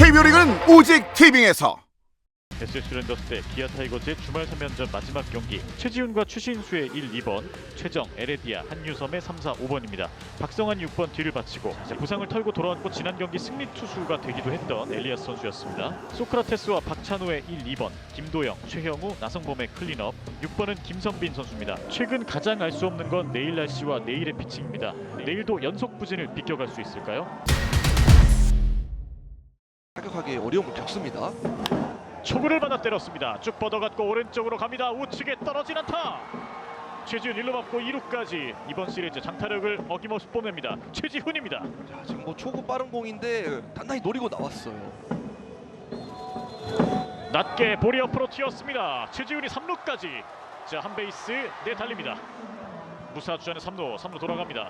KBO 리그는 오직 티빙에서. SSG 랜더스 대 기아 타이거즈의 주말 3연전 마지막 경기. 최지훈과 추신수의 1, 2번 최정, 에레디아, 한유섬의 3, 4, 5번입니다. 박성환 6번 뒤를 바치고 부상을 털고 돌아왔고 지난 경기 승리 투수가 되기도 했던 엘리아스 선수였습니다. 소크라테스와 박찬호의 1, 2번 김도영, 최형우, 나성범의 클린업. 6번은 김선빈 선수입니다. 최근 가장 알 수 없는 건 내일 날씨와 내일의 피칭입니다. 내일도 연속 부진을 비껴갈 수 있을까요? 타격하기 어려움을 겪습니다. 초구를 받아 때렸습니다. 쭉 뻗어갔고 오른쪽으로 갑니다. 우측에 떨어진 안타. 최지훈 1루 맞고 2루까지 이번 시리즈 장타력을 어김없이 뽐냅니다. 최지훈입니다. 자, 지금 뭐 초구 빠른 공인데 단단히 노리고 나왔어요. 낮게 볼이 옆으로 튀었습니다. 최지훈이 3루까지 자 한 베이스 내 달립니다. 무사 주자는 3루 3루 돌아갑니다.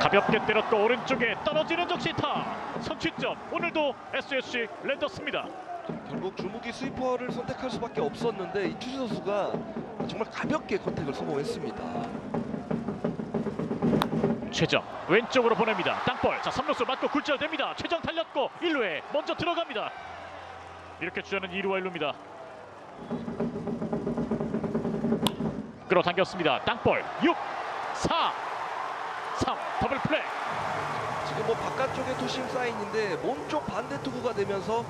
가볍게 때렸고 오른쪽에 떨어지는 적시타 선취점 오늘도 SSG 랜더스입니다. 결국 주무기 스위퍼를 선택할 수밖에 없었는데 이 투수 선수가 정말 가볍게 컨택을 성공했습니다. 최정 왼쪽으로 보냅니다. 땅볼. 자 3루수 맞고 굴절됩니다. 최정 달렸고 1루에 먼저 들어갑니다. 이렇게 주자는 2루와 1루입니다. 끌어당겼습니다. 땅볼 6 4 3 더블 플레이. 지금 뭐 바깥쪽에 투심 사인인데 몸쪽 반대 투구가 되면서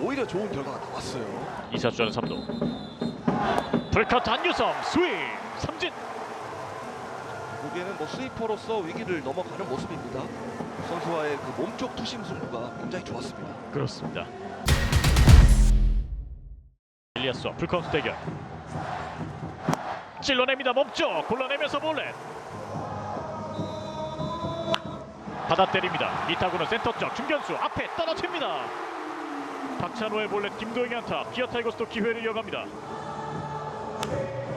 오히려 좋은 결과가 나왔어요. 2사 주자는 3루. 풀카트 한유섬 스윙 삼진. 보기에는 뭐 스위퍼로서 위기를 넘어가는 모습입니다. 선수와의 그 몸쪽 투심 승부가 굉장히 좋았습니다. 그렇습니다. 엘리아스와 풀카운트 대결. 찔러냅니다 몸쪽 골라내면서 볼넷. 받아 때립니다. 이타구는 센터 쪽 중견수 앞에 떨어집니다. 박찬호의 볼넷 김도영이 안타 기아 타이거스도 기회를 이어갑니다.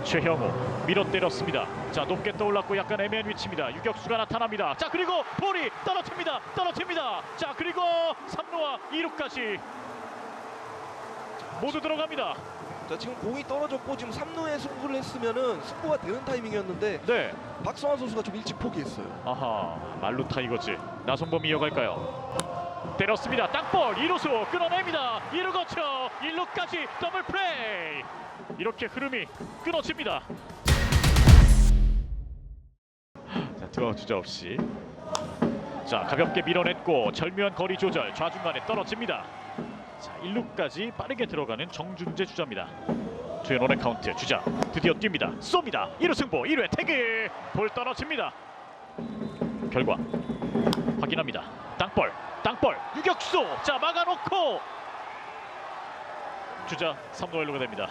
최형우 밀어 때렸습니다. 자 높게 떠올랐고 약간 애매한 위치입니다. 유격수가 나타납니다. 자 그리고 볼이 떨어집니다. 떨어집니다. 자 그리고 3루와 2루까지 모두 들어갑니다. 자 지금 공이 떨어졌고 지금 3루에 승부를 했으면은 승부가 되는 타이밍이었는데 네. 박성환 선수가 좀 일찍 포기했어요. 아하 말루 타이거즈 나성범 이어갈까요? 때렸습니다. 땅볼 2루수 끊어냅니다. 2루 거쳐 1루까지 더블 플레이. 이렇게 흐름이 끊어집니다. 자 들어 주자 없이 자 가볍게 밀어냈고 절묘한 거리 조절 좌중간에 떨어집니다. 자 1루까지 빠르게 들어가는 정준재 주자입니다. 투앤원의 카운트 주자 드디어 뜁니다. 쏩니다. 1루 승부 1회 태그 볼 떨어집니다. 결과 확인합니다. 땅볼, 땅볼, 유격수. 자 막아놓고 주자 3루 1루가 됩니다.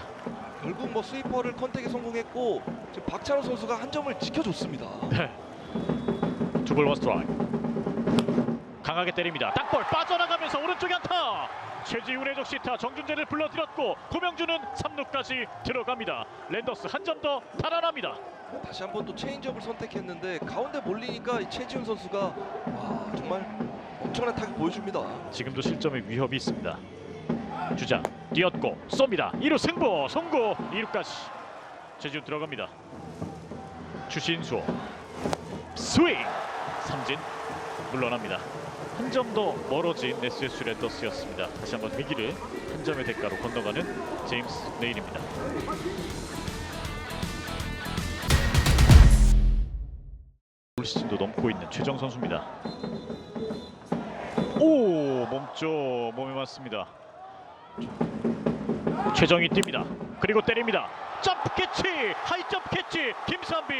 결국 뭐 스위퍼를 컨택에 성공했고 지금 박찬호 선수가 한 점을 지켜줬습니다. 네. 투볼 원 스트라이크. 강하게 때립니다. 땅볼 빠져나가면서 오른쪽에 안타. 최지훈의 적시타 정준재를 불러들였고 고명준은 3루까지 들어갑니다. 랜더스 한 점 더 달아납니다. 다시 한번 또 체인지업을 선택했는데 가운데 몰리니까 이 최지훈 선수가 와 정말 엄청난 타격 보여줍니다. 지금도 실점의 위협이 있습니다. 주자 뛰었고 쏩니다. 2루 승부 송구 2루까지 최지훈 들어갑니다. 추신수 스윙 삼진 물러납니다. 한 점 더 멀어진 SSG 랜더스였습니다. 다시 한번 위기를 한 점의 대가로 건너가는 제임스 네일입니다. 올 시즌도 넘고 있는 최정 선수입니다. 오 몸쪽 몸에 맞습니다. 최정이 뜁니다. 그리고 때립니다. 점프 캐치 하이 점프 캐치 김선빈.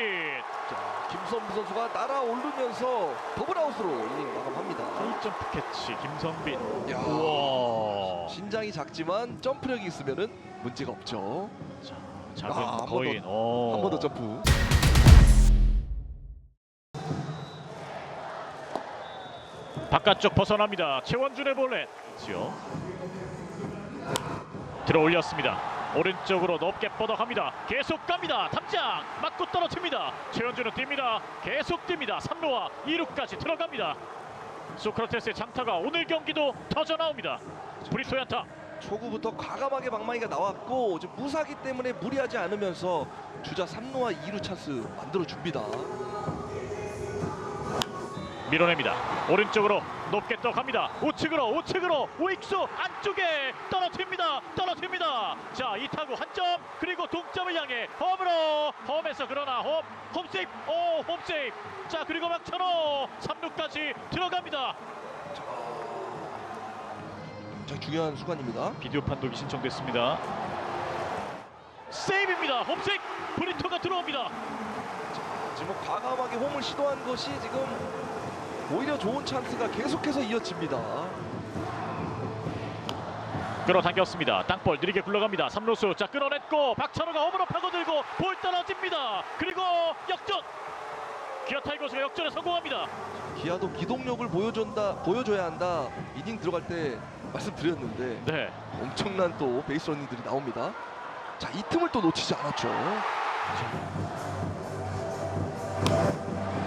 자, 김선부 선수가 날아오르면서 더블아웃으로 이닝 마감합니다. 점프 캐치 김선빈. 야. 우와. 신장이 작지만 점프력이 있으면은 문제가 없죠. 자, 작은 아, 한번 거인. 어. 한번 더 점프. 바깥쪽 벗어납니다. 최원준의 볼넷. 지요. 들어 올렸습니다. 오른쪽으로 높게 뻗어갑니다. 계속 갑니다. 탐장 맞고 떨어집니다. 최원준은 뜁니다. 계속 뜁니다. 3루와 2루까지 들어갑니다. 소크라테스의 장타가 오늘 경기도 터져 나옵니다. 브리토 안타. 초구부터 과감하게 방망이가 나왔고 무사기 때문에 무리하지 않으면서 주자 3루와 2루 찬스 만들어 줍니다. 밀어냅니다. 오른쪽으로 높게 떠갑니다. 우측으로 우측으로 우익수 안쪽에 떨어집니다. 떨어집니다. 자 이타구 한 점 그리고 동점을 향해 홈으로 홈에서 그러나 홈 홈세이브 오 홈세이브 자 그리고 막천호 3루까지 들어갑니다. 굉장히 중요한 순간입니다. 비디오 판독이 신청됐습니다. 세이브입니다. 홈세이브 브리토가 들어옵니다. 지금 과감하게 홈을 시도한 것이 지금 오히려 좋은 찬스가 계속해서 이어집니다. 끌어당겼습니다. 땅볼 느리게 굴러갑니다. 3루수 자 끌어냈고 박찬호가 홈으로 파고들고 볼 떨어집니다. 그리고 역전. 기아 타이거스가 역전에 성공합니다. 기아도 기동력을 보여준다, 보여줘야 한다. 이닝 들어갈 때 말씀드렸는데 네. 엄청난 또 베이스 러닝들이 나옵니다. 자, 이 틈을 또 놓치지 않았죠.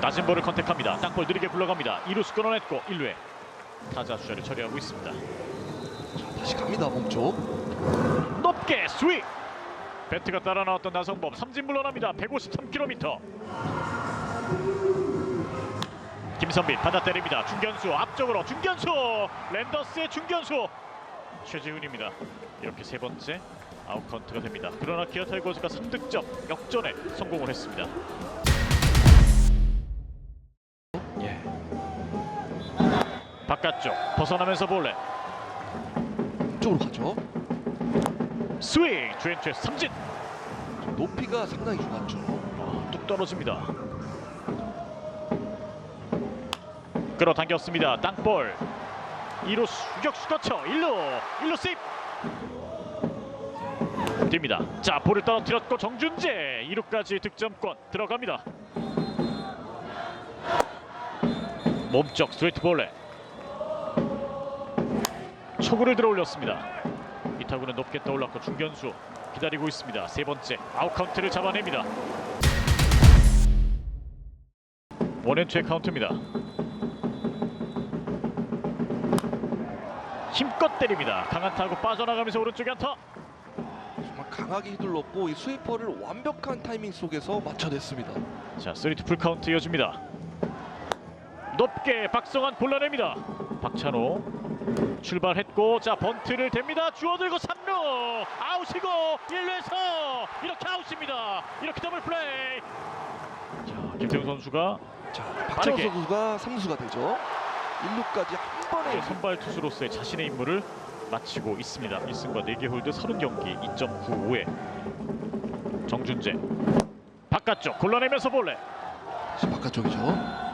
낮은 볼을 컨택합니다. 땅볼 느리게 굴러갑니다. 2루수 끌어냈고 1루에 타자 주자를 처리하고 있습니다. 자, 다시 갑니다, 몸쪽. 높게 스윙. 배트가 따라 나왔던 나성범 삼진 물러납니다. 153km. 김선빈 받아 때립니다. 중견수 앞쪽으로 중견수 랜더스의 중견수 최지훈입니다. 이렇게 세 번째 아웃 카운트가 됩니다. 그러나 기아 타이거즈가 3득점 역전에 성공을 했습니다. 바깥쪽 벗어나면서 볼넷 쪽으로 가죠. 스윙 주엔투의 삼진 높이가 상당히 좋았죠. 아, 뚝 떨어집니다. 끌어당겼습니다. 땅볼 2루 유격수 거쳐 1루 1루 세이프 뜁니다. 자 볼을 떨어뜨렸고 정준재 2루까지 득점권 들어갑니다. 몸쪽 스트레이트 볼레 초구를 들어 올렸습니다. 이 타구는 높게 떠올랐고 중견수 기다리고 있습니다. 세 번째 아웃 카운트를 잡아냅니다. 원앤투의 카운트입니다. 힘껏 때립니다. 강한 타구 빠져나가면서 오른쪽에 안타. 정말 강하게 휘둘렀고 이 스위퍼를 완벽한 타이밍 속에서 맞춰냈습니다. 자, 3투 풀 카운트 이어집니다. 높게 박성환 골라냅니다. 박찬호 출발했고 자 번트를 댑니다. 주워들고 3루 아웃이고 1루에서 이렇게 아웃입니다. 이렇게 더블 플레이. 자, 김태훈 선수가 자, 박찬호 빠르게. 선수가 3루수가 되죠. 1루까지 한 번에 선발 투수로서의 자신의 임무를 마치고 있습니다. 1승과 4개 홀드 30경기 2.95에 정준재 바깥쪽 골라내면서 볼래 바깥쪽이죠.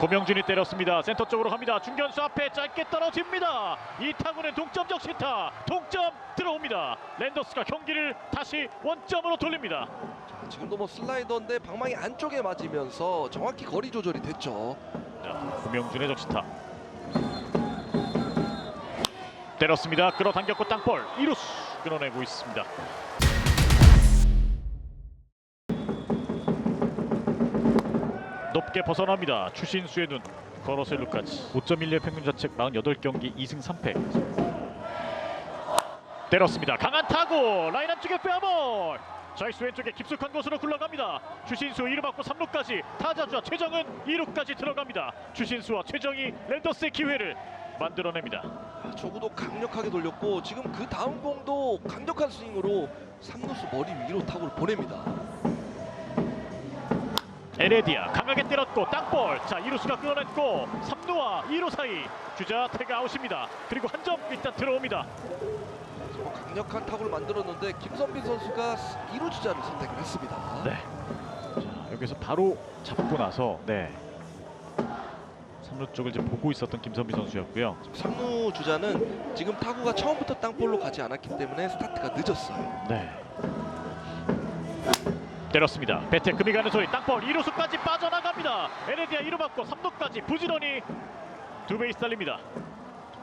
고명준이 때렸습니다. 센터 쪽으로 갑니다. 중견수 앞에 짧게 떨어집니다. 이 타구는 동점 적 시타. 동점 들어옵니다. 랜더스가 경기를 다시 원점으로 돌립니다. 자, 지금도 뭐 슬라이더인데 방망이 안쪽에 맞으면서 정확히 거리 조절이 됐죠. 자, 고명준의 적시타. 때렸습니다. 끌어당겼고 땅볼. 이루스 끌어내고 있습니다. 높게 벗어납니다. 추신수의 눈. 걸어서 1루까지 5.11 평균 자책 48경기 2승 3패. 때렸습니다. 강한 타구 라인 안쪽에 빼어볼. 좌익수 왼쪽에 깊숙한 곳으로 굴러갑니다. 추신수 2루 받고 3루까지 타자주자 최정은 2루까지 들어갑니다. 추신수와 최정이 랜더스의 기회를 만들어냅니다. 아, 초구도 강력하게 돌렸고 지금 그 다음 공도 강력한 스윙으로 3루수 머리 위로 타구를 보냅니다. 에레디아 강하게 때렸고 땅볼 자 2루수가 끌어냈고 3루와 2루 사이 주자 태그 아웃입니다 그리고 한 점 일단 들어옵니다 정말 강력한 타구를 만들었는데 김선빈 선수가 2루 주자를 선택을 했습니다. 네. 자 여기서 바로 잡고 나서 네 3루 쪽을 이제 보고 있었던 김선비 선수였고요 3루 주자는 지금 타구가 처음부터 땅볼로 가지 않았기 때문에 스타트가 늦었어요. 네 때렸습니다 배트 금이 가는 소리 땅볼 2루수까지 빠져나갑니다 에레디아 2루 받고 3루까지 부지런히 두 베이스 달립니다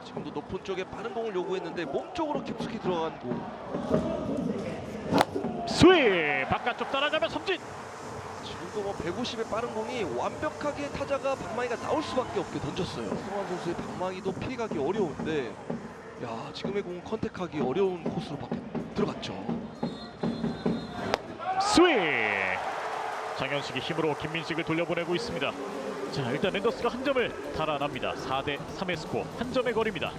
지금도 높은 쪽에 빠른 공을 요구했는데 몸쪽으로 깊숙이 들어간 공. 스윙 바깥쪽 따라가면 삼진 지금도 뭐 150의 빠른 공이 완벽하게 타자가 방망이가 나올 수밖에 없게 던졌어요. 성환 선수의 방망이도 피해가기 어려운데 야 지금의 공은 컨택하기 어려운 코스로 밖에 들어갔죠. 스윙 장현식이 힘으로 김민식을 돌려보내고 있습니다 자 일단 랜더스가 한 점을 달아납니다. 4대 3의 스코어 한 점의 거리입니다.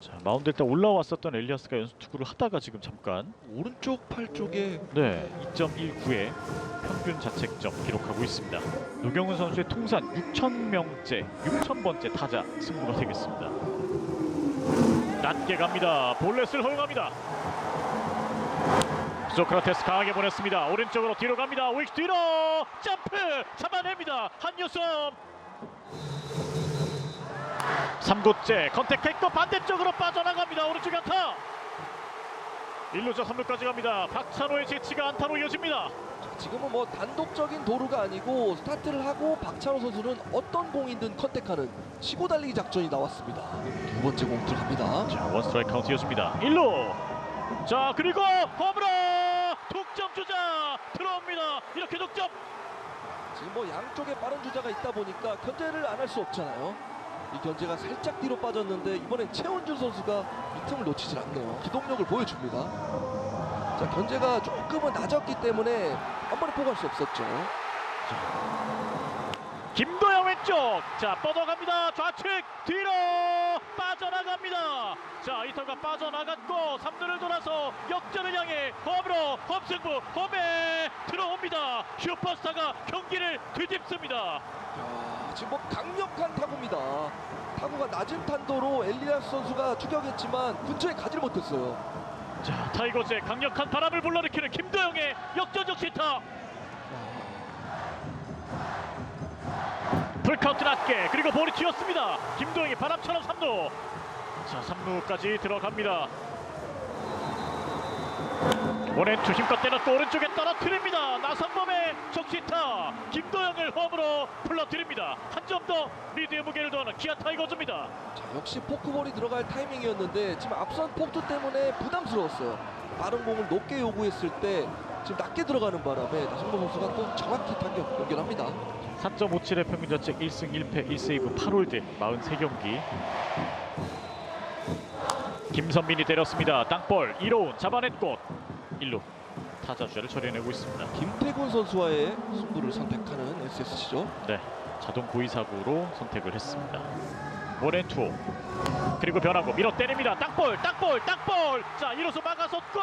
자 마운드 일단 올라왔었던 엘리아스가 연속 투구를 하다가 지금 잠깐 오른쪽 팔 쪽에 네 2.19의 평균 자책점 기록하고 있습니다. 노경훈 선수의 통산 6,000명째 6,000번째 타자 승부가 되겠습니다. 낮게 갑니다. 볼넷을 허용합니다. 소크라테스 강하게 보냈습니다. 오른쪽으로 뒤로 갑니다. 우익 뒤로 점프 잡아냅니다. 한유섬 3구째 컨택했고 반대쪽으로 빠져나갑니다. 오른쪽 안타 1루자 3루까지 갑니다. 박찬호의 재치가 안타로 이어집니다. 지금은 뭐 단독적인 도루가 아니고 스타트를 하고 박찬호 선수는 어떤 공이든 컨택하는 치고 달리기 작전이 나왔습니다. 두 번째 공 들어갑니다. 자, 원 스트라이크 카운트 이어집니다. 1루. 자, 그리고 홈으로 독점 주자 들어옵니다. 이렇게 독점. 지금 뭐 양쪽에 빠른 주자가 있다 보니까 견제를 안 할 수 없잖아요. 이 견제가 살짝 뒤로 빠졌는데 이번엔 최원준 선수가 이 틈을 놓치질 않네요. 기동력을 보여줍니다. 자 견제가 조금은 낮았기 때문에 한 번에 포기할 수 없었죠. 김도영 왼쪽. 자, 뻗어갑니다. 좌측 뒤로 빠져나갑니다. 자, 이터가 빠져나갔고 3루를 돌아서 역전을 향해 홈으로 홈승부 홈에 들어옵니다. 슈퍼스타가 경기를 뒤집습니다. 야, 지금 뭐 강력한 타구입니다. 타구가 낮은 탄도로 엘리아스 선수가 추격했지만 근처에 가지를 못했어요. 자, 타이거즈의 강력한 바람을 불러일으키는 김도영의 역전적 시타. 풀카운트 낮게 그리고 볼이 튀었습니다. 김도영이 바람처럼 3루. 자, 3루까지 들어갑니다. 원앤투 힘껏 때렸고 오른쪽에 떨어뜨립니다. 나성범의 적시타. 김도영을 홈으로 불러드립니다. 한 점 더 리드의 무게를 더하는 기아 타이거즈입니다. 자, 역시 포크볼이 들어갈 타이밍이었는데 지금 앞선 폭투 때문에 부담스러웠어요. 빠른 공을 높게 요구했을 때 지금 낮게 들어가는 바람에 나성범 선수가 또 정확히 타격 연결합니다. 4.57의 평균 자책 1승 1패 1세이브 8홀드 43경기 김선민이 때렸습니다. 땅볼 1호운 잡아냈고 1루. 타자 주자를 처리해내고 있습니다. 김태군 선수와의 승부를 선택하는 SSC죠. 네 자동 고의 사구로 선택을 했습니다. 원앤투. 그리고 변하고 밀어 때립니다. 땅볼 땅볼 땅볼. 자 1호수 막아섰고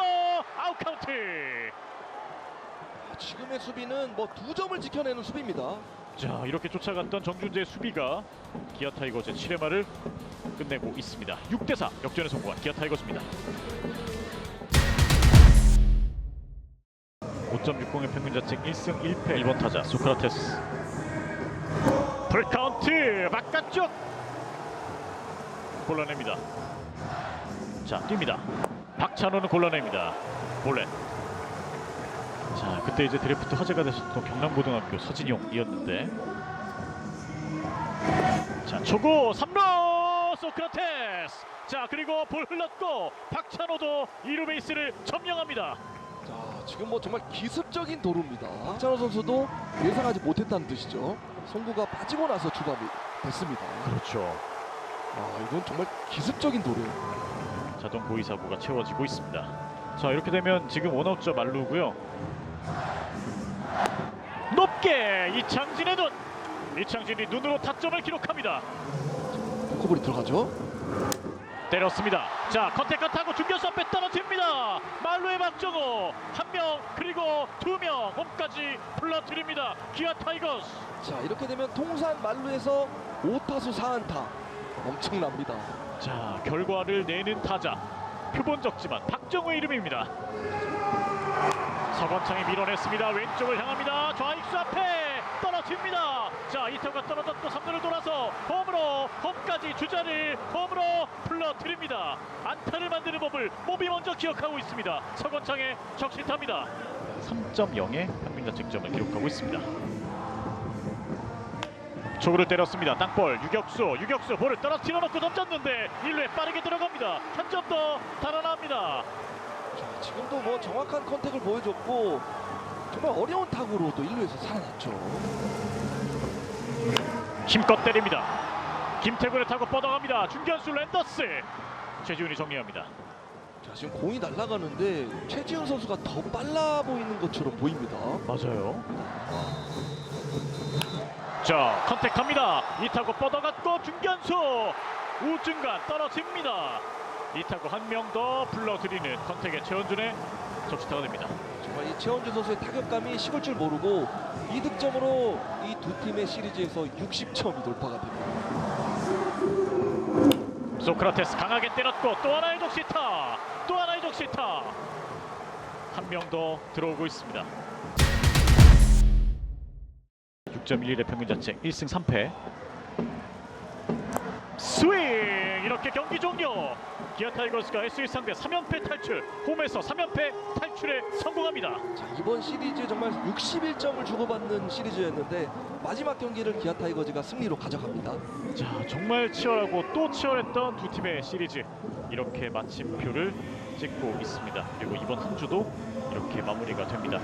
아웃 카운트 지금의 수비는 뭐 두 점을 지켜내는 수비입니다. 자 이렇게 쫓아갔던 정준재의 수비가 기아 타이거즈의 7회 말을 끝내고 있습니다. 6대4 역전에 성공한 기아 타이거즈입니다. 5.60의 평균 자책 1승 1패 1번 타자 소크라테스 풀카운트 바깥쪽 골라냅니다. 자 뜁니다. 박찬호는 골라냅니다. 볼넷 자 그때 이제 드래프트 화제가 됐었던 경남고등학교 서진용이었는데 자 초구 3루 소크라테스 자 그리고 볼 흘렀고 박찬호도 2루 베이스를 점령합니다 자, 지금 뭐 정말 기습적인 도루입니다. 박찬호 선수도 예상하지 못했다는 뜻이죠. 송구가 빠지고 나서 추가이 됐습니다. 그렇죠 아, 이건 정말 기습적인 도루예요. 자동 고의 사고가 채워지고 있습니다 자 이렇게 되면 지금 원아웃자 말루고요 높게 이창진의 눈 이창진이 눈으로 타점을 기록합니다 포크볼이 들어가죠. 때렸습니다. 자 컨택 타고 중견수 앞에 떨어집니다. 말로의 박정호 한 명 그리고 두 명 홈까지 불러드립니다. 기아 타이거스. 자, 이렇게 되면 통산 만루에서 5타수 4안타. 엄청납니다. 자 결과를 내는 타자 표본 적지만 박정호의 이름입니다. 서건창이 밀어냈습니다. 왼쪽을 향합니다. 좌익수 앞에 떨어집니다. 자 이터가 떨어졌고 3루를 돌아서 홈으로 홈까지 주자를 홈으로 불러드립니다. 안타를 만드는 법을 몸이 먼저 기억하고 있습니다. 서건창의 적시타입니다. 3.0의 평균 자책점을 기록하고 있습니다. 초구를 때렸습니다. 땅볼 유격수 유격수 볼을 떨어뜨려 놓고 던졌는데 1루에 빠르게 들어갑니다. 한 점 더 달아납니다. 자, 지금도 뭐 정확한 컨택을 보여줬고 정말 어려운 타구로 또 1루에서 살아났죠. 힘껏 때립니다. 김태군을 타고 뻗어갑니다. 중견수 랜더스 최지훈이 정리합니다. 자, 지금 공이 날아가는데 최지훈 선수가 더 빨라 보이는 것처럼 보입니다. 맞아요. 자 컨택합니다. 이 타고 뻗어갔고 중견수 우중간 떨어집니다. 이타고 한명 더 불러들이는 컨택의 최원준의 적시타가 됩니다. 정말 이 최원준 선수의 타격감이 식을 줄 모르고 이 득점으로 이 두 팀의 시리즈에서 60점이 돌파가 됩니다. 소크라테스 강하게 때렸고 또 하나의 적시타 또 하나의 적시타. 한 명 더 들어오고 있습니다. 6.11의 평균 자책 1승 3패. 스윙! 이렇게 경기 종료 기아 타이거스가 SE 상대 3연패 탈출 홈에서 3연패 탈출에 성공합니다 자, 이번 시리즈 정말 61점을 주고받는 시리즈였는데 마지막 경기를 기아 타이거즈가 승리로 가져갑니다. 자 정말 치열하고 또 치열했던 두 팀의 시리즈 이렇게 마침표를 찍고 있습니다. 그리고 이번 한 주도 이렇게 마무리가 됩니다.